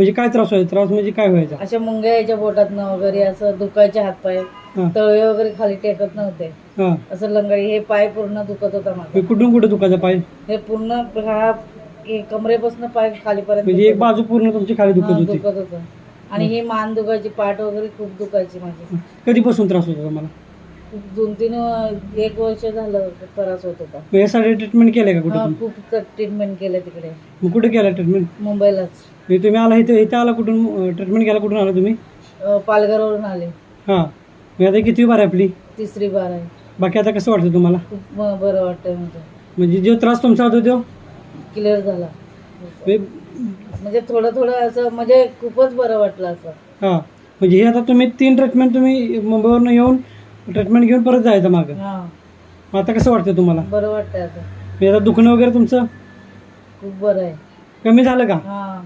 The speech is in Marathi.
म्हणजे काय त्रास व्हायचा? त्रास म्हणजे काय व्हायचा? अशा मुंग्या यायच्या बोटातनं वगैरे असं दुखायचे हातपाय हा. तळवे वगैरे खाली टेकत नव्हते. हा. असं लंगडी हे पाय पूर्ण दुखत होता माझा. हे कुठून कुठे दुखायचा पाय? हे पूर्ण हा हे कमरेपासून पाय खालीपर्यंत म्हणजे एक बाजू पूर्ण तुमची खाली होतं. दुखत हा, होती. दुखत होतं. आणि ही मान दुखायची पाठ वगैरे खूप दुखायची माझी. कधीपासून त्रास होता तुम्हाला? खूप दोन तीन एक वर्ष झालं त्रास होत होता. मग यासाठी ट्रीटमेंट केलं का कुठे हा, तुम्ही? खूप ट्रीटमेंट केलं तिकडे. मग कुठे केलं ट्रीटमेंट मुंबईलाच. म्हणजे तुम्ही आला इथे इथे आला कुठून? ट्रीटमेंट केला कुठून आला तुम्ही? अं, पालघरवरून आले. हां. मग आता किती बार आहे आपली? तिसरी बार आहे. बाकी आता कसं वाटतं तुम्हाला? खूप म- बरं वाटतंय म्हणजे. म्हणजे जो त्रास तुमचा होता तो? क्लिअर झाला. म्हणजे म्हणजे थोडं थोडं असं म्हणजे खूपच बरं वाटलं असं. हां. म्हणजे हे आता तुम्ही तीन ट्रीटमेंट तुम्ही मुंबईवरून येऊन ट्रीटमेंट घेऊन परत जायचं मागं. हा. मग आता कसं वाटतं तुम्हाला? बरं वाटतंय आता. म्हणजे आता दुखणं वगैरे तुमचं? खूप बरं आहे. कमी झालं का? हा.